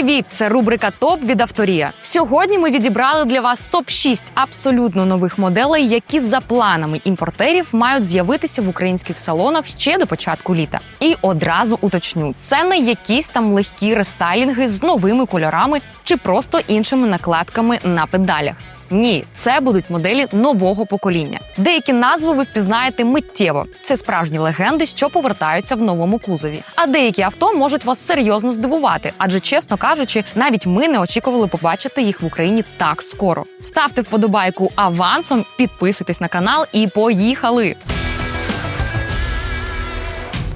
Привіт! Це рубрика ТОП від Авторія. Сьогодні ми відібрали для вас топ 6 абсолютно нових моделей, які за планами імпортерів мають з'явитися в українських салонах ще до початку літа. І одразу уточню: це не якісь там легкі рестайлінги з новими кольорами чи просто іншими накладками на педалях. Ні, це будуть моделі нового покоління. Деякі назви ви впізнаєте миттєво. Це справжні легенди, що повертаються в новому кузові. А деякі авто можуть вас серйозно здивувати, адже, чесно кажучи, навіть ми не очікували побачити їх в Україні так скоро. Ставте вподобайку авансом, підписуйтесь на канал і поїхали!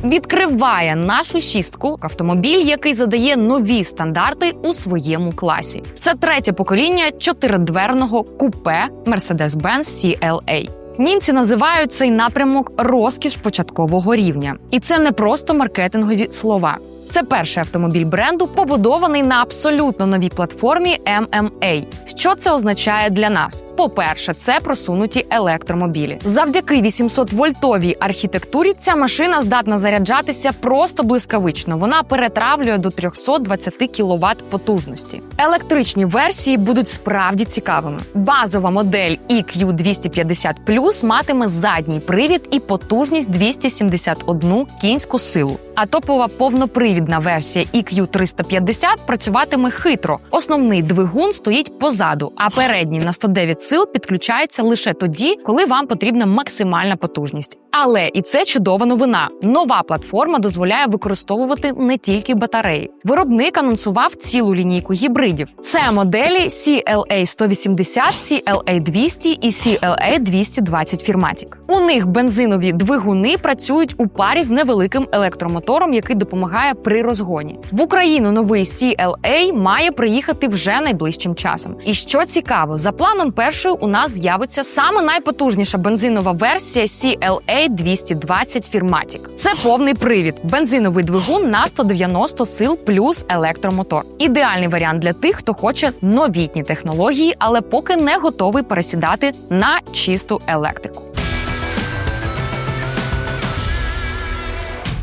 Відкриває нашу шістку автомобіль, який задає нові стандарти у своєму класі. Це третє покоління чотиридверного купе Mercedes-Benz CLA. Німці називають цей напрямок розкіш початкового рівня, і це не просто маркетингові слова. Це перший автомобіль бренду, побудований на абсолютно новій платформі MMA. Що це означає для нас? По-перше, це просунуті електромобілі. Завдяки 800-вольтовій архітектурі ця машина здатна заряджатися просто блискавично. Вона перетравлює до 320 кВт потужності. Електричні версії будуть справді цікавими. Базова модель EQ 250 матиме задній привід і потужність 271 кінську силу. А топова повнопривідна версія EQ 350 працюватиме хитро. Основний двигун стоїть позаду, а передній на 109 сил підключається лише тоді, коли вам потрібна максимальна потужність. Але і це чудова новина. Нова платформа дозволяє використовувати не тільки батареї. Виробник анонсував цілу лінійку гібридів. Це моделі CLA 180, CLA 200 і CLA 220 Firmatic. У них бензинові двигуни працюють у парі з невеликим електромотором, який допомагає при розгоні. В Україну новий CLA має приїхати вже найближчим часом. І що цікаво, за планом першою у нас з'явиться саме найпотужніша бензинова версія CLA 220 Firmatic. Це повний привід, бензиновий двигун на 190 сил плюс електромотор. Ідеальний варіант для тих, хто хоче новітні технології, але поки не готовий пересідати на чисту електрику.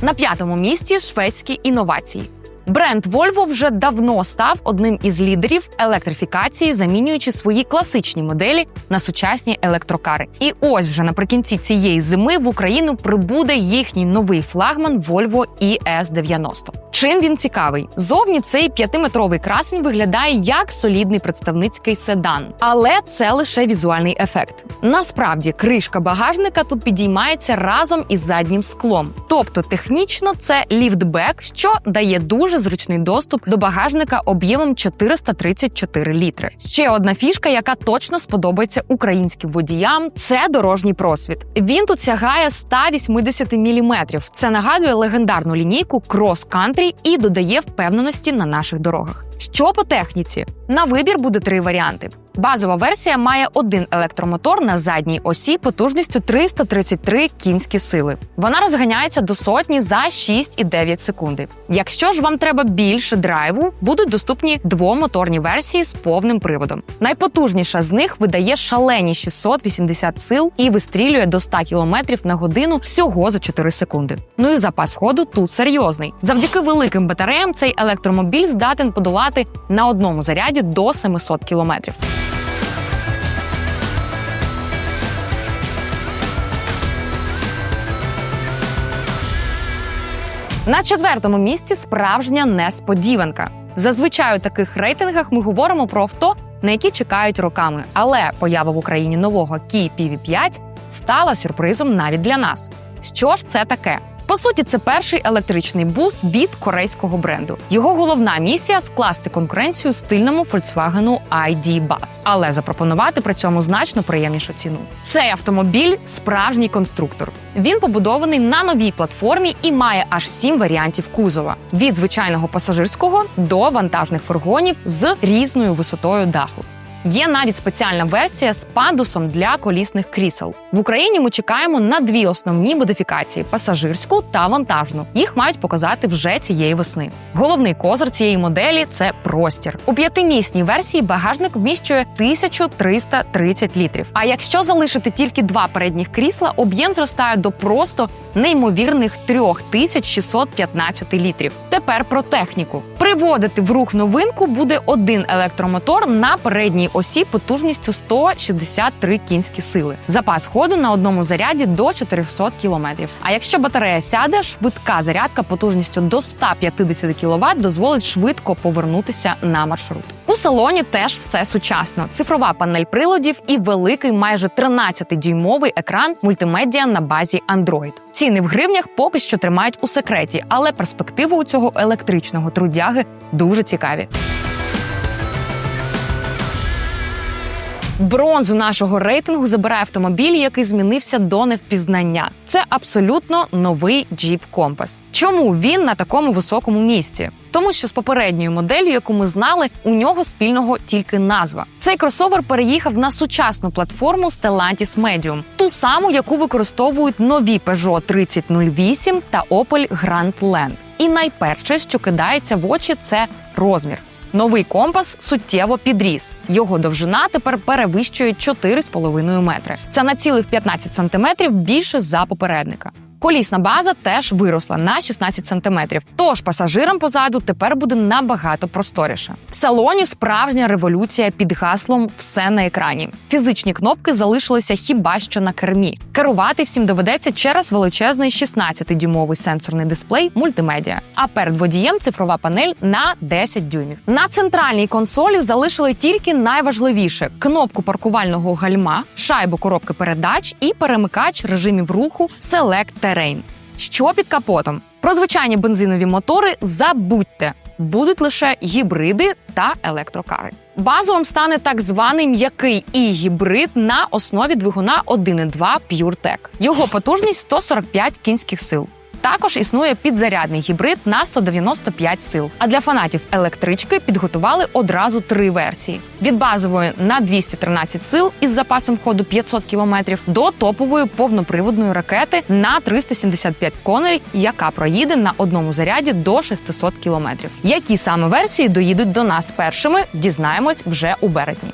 На п'ятому місці шведські інновації. Бренд Volvo вже давно став одним із лідерів електрифікації, замінюючи свої класичні моделі на сучасні електрокари. І ось вже наприкінці цієї зими в Україну прибуде їхній новий флагман Volvo ES90. Чим він цікавий? Зовні цей п'ятиметровий красень виглядає як солідний представницький седан, але це лише візуальний ефект. Насправді, кришка багажника тут підіймається разом із заднім склом. Тобто, технічно це ліфтбек, що дає дуже зручний доступ до багажника об'ємом 434 літри. Ще одна фішка, яка точно сподобається українським водіям, це дорожній просвіт. Він тут сягає 180 мм. Це нагадує легендарну лінійку Cross Country і додає впевненості на наших дорогах. Що по техніці? На вибір буде три варіанти. Базова версія має один електромотор на задній осі потужністю 333 кінські сили. Вона розганяється до сотні за 6,9 секунди. Якщо ж вам треба більше драйву, будуть доступні двомоторні версії з повним приводом. Найпотужніша з них видає шалені 680 сил і вистрілює до 100 км на годину всього за 4 секунди. Ну і запас ходу тут серйозний. Завдяки великим батареям цей електромобіль здатен подолати на одному заряді до 700 кілометрів. На четвертому місці справжня несподіванка. Зазвичай у таких рейтингах ми говоримо про авто, на які чекають роками. Але поява в Україні нового Kia PV5 стала сюрпризом навіть для нас. Що ж це таке? По суті, це перший електричний бус від корейського бренду. Його головна місія скласти конкуренцію стильному Volkswagen ID Bus, але запропонувати при цьому значно приємнішу ціну. Цей автомобіль справжній конструктор. Він побудований на новій платформі і має аж сім варіантів кузова: від звичайного пасажирського до вантажних фургонів з різною висотою даху. Є навіть спеціальна версія з пандусом для колісних крісел. В Україні ми чекаємо на дві основні модифікації: пасажирську та вантажну. Їх мають показати вже цієї весни. Головний козир цієї моделі це простір. У п'ятимісній версії багажник вміщує 1330 літрів. А якщо залишити тільки два передніх крісла, об'єм зростає до просто неймовірних 3615 літрів. Тепер про техніку. Приводити в рух новинку буде один електромотор на передній осі потужністю 163 кінські сили. Запас ходу на одному заряді до 400 км. А якщо батарея сяде, швидка зарядка потужністю до 150 кВт дозволить швидко повернутися на маршрут. У салоні теж все сучасно: цифрова панель приладів і великий майже 13-дюймовий екран мультимедіа на базі Android. Ціни в гривнях поки що тримають у секреті, але перспективи у цього електричного трудяги дуже цікаві. Бронзу нашого рейтингу забирає автомобіль, який змінився до невпізнання. Це абсолютно новий Jeep Compass. Чому він на такому високому місці? Тому що з попередньою моделлю, яку ми знали, у нього спільного тільки назва. Цей кросовер переїхав на сучасну платформу Stellantis Medium, ту саму, яку використовують нові Peugeot 3008 та Opel Grandland. І найперше, що кидається в очі, це розмір. Новий компас суттєво підріс. Його довжина тепер перевищує 4,5 метри. Це на цілих 15 сантиметрів більше за попередника. Колісна база теж виросла на 16 сантиметрів. Тож пасажирам позаду тепер буде набагато просторіше. В салоні справжня революція під гаслом Все на екрані. Фізичні кнопки залишилися хіба що на кермі. Керувати всім доведеться через величезний 16-дюймовий сенсорний дисплей мультимедіа. А перед водієм цифрова панель на 10 дюймів. На центральній консолі залишили тільки найважливіше: кнопку паркувального гальма, шайбу коробки передач і перемикач режимів руху Select Terrain. Що під капотом? Про звичайні бензинові мотори забудьте. Будуть лише гібриди та електрокари. Базовим стане так званий м'який і гібрид на основі двигуна 1.2 PureTech. Його потужність 145 кінських сил. Також існує підзарядний гібрид на 195 сил. А для фанатів електрички підготували одразу три версії: від базової на 213 сил із запасом ходу 500 км до топової повноприводної ракети на 375 коней, яка проїде на одному заряді до 600 км. Які саме версії доїдуть до нас першими, дізнаємось вже у березні.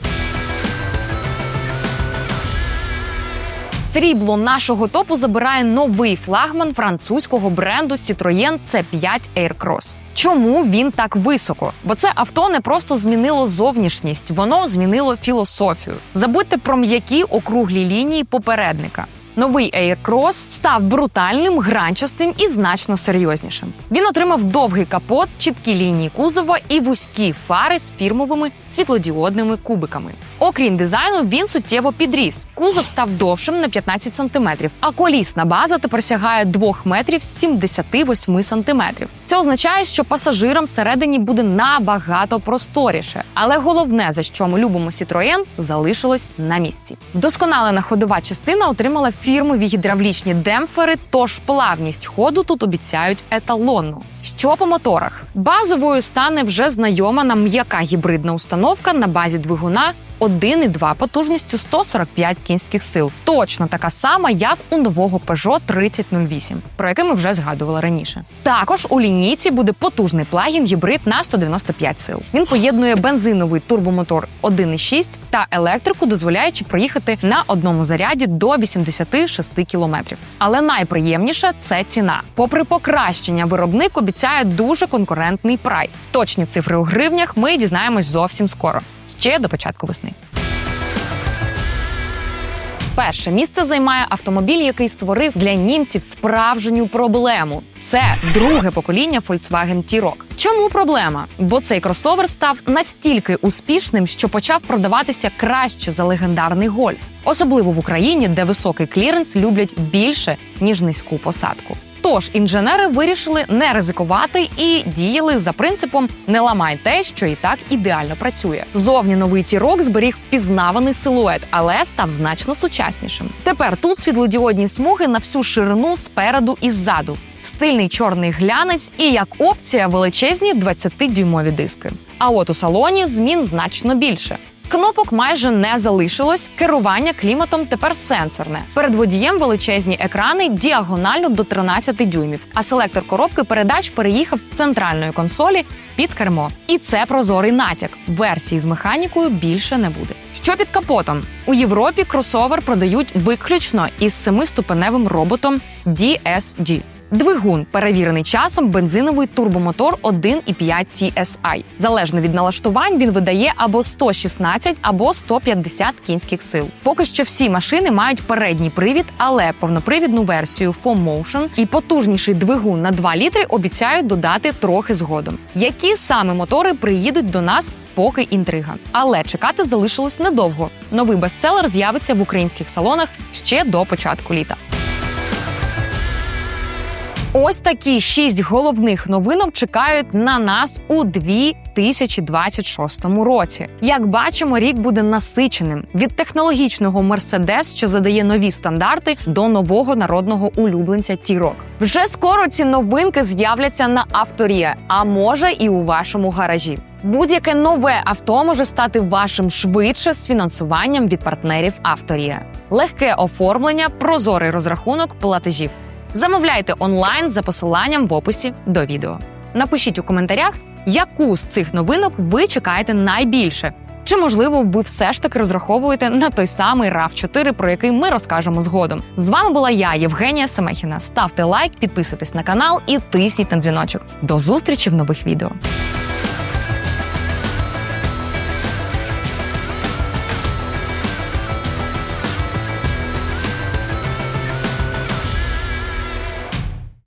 Срібло нашого топу забирає новий флагман французького бренду Citroën C5 Aircross. Чому він так високо? Бо це авто не просто змінило зовнішність, воно змінило філософію. Забудьте про м'які округлі лінії попередника. Новий Aircross став брутальним, гранчастим і значно серйознішим. Він отримав довгий капот, чіткі лінії кузова і вузькі фари з фірмовими світлодіодними кубиками. Окрім дизайну, він суттєво підріс. Кузов став довшим на 15 сантиметрів, а колісна база тепер сягає 2 метрів 78 сантиметрів. Це означає, що пасажирам всередині буде набагато просторіше. Але головне, за що ми любимо Citroën, залишилось на місці. Вдосконалена ходова частина отримала фірмові гідравлічні демпфери, тож плавність ходу тут обіцяють еталонну. Що по моторах? Базовою стане вже знайома нам м'яка гібридна установка на базі двигуна 1,2 потужністю 145 кінських сил. Точно така сама, як у нового Peugeot 3008, про який ми вже згадували раніше. Також у лінійці буде потужний плагін гібрид на 195 сил. Він поєднує бензиновий турбомотор 1,6 та електрику, дозволяючи проїхати на одному заряді до 86 кілометрів. Але найприємніше це ціна. Попри покращення, виробник обіцяє дуже конкурентний прайс. Точні цифри у гривнях ми дізнаємось зовсім скоро ще до початку весни. Перше місце займає автомобіль, який створив для німців справжню проблему. Це друге покоління Volkswagen T-Roc. Чому проблема? Бо цей кросовер став настільки успішним, що почав продаватися краще за легендарний гольф, особливо в Україні, де високий кліренс люблять більше ніж низьку посадку. Тож інженери вирішили не ризикувати і діяли за принципом не ламай те, що і так ідеально працює. Зовні новий тірок зберіг впізнаваний силует, але став значно сучаснішим. Тепер тут світлодіодні смуги на всю ширину спереду і ззаду. Стильний чорний глянець і як опція величезні 20-дюймові диски. А от у салоні змін значно більше. Кнопок майже не залишилось. Керування кліматом тепер сенсорне. Перед водієм величезні екрани діагонально до 13 дюймів. А селектор коробки передач переїхав з центральної консолі під кермо. І це прозорий натяк. Версії з механікою більше не буде. Що під капотом? У Європі кросовер продають виключно із семиступеневим роботом DSG. Двигун перевірений часом бензиновий турбомотор 1,5 TSI. Залежно від налаштувань, він видає або 116, або 150 кінських сил. Поки що всі машини мають передній привід, але повнопривідну версію 4Motion і потужніший двигун на 2 літри обіцяють додати трохи згодом. Які саме мотори приїдуть до нас, поки інтрига. Але чекати залишилось недовго. Новий бестселер з'явиться в українських салонах ще до початку літа. Ось такі шість головних новинок чекають на нас у 2026 році. Як бачимо, рік буде насиченим від технологічного Мерседес, що задає нові стандарти, до нового народного улюбленця Тірок. Вже скоро ці новинки з'являться на авторія, а може і у вашому гаражі. Будь-яке нове авто може стати вашим швидше з фінансуванням від партнерів авторія. Легке оформлення, прозорий розрахунок платежів. Замовляйте онлайн за посиланням в описі до відео. Напишіть у коментарях, яку з цих новинок ви чекаєте найбільше. Чи можливо ви все ж таки розраховуєте на той самий rav 4 про який ми розкажемо згодом? З вами була я, Євгенія Семехіна. Ставте лайк, підписуйтесь на канал і тисніть на дзвіночок. До зустрічі в нових відео.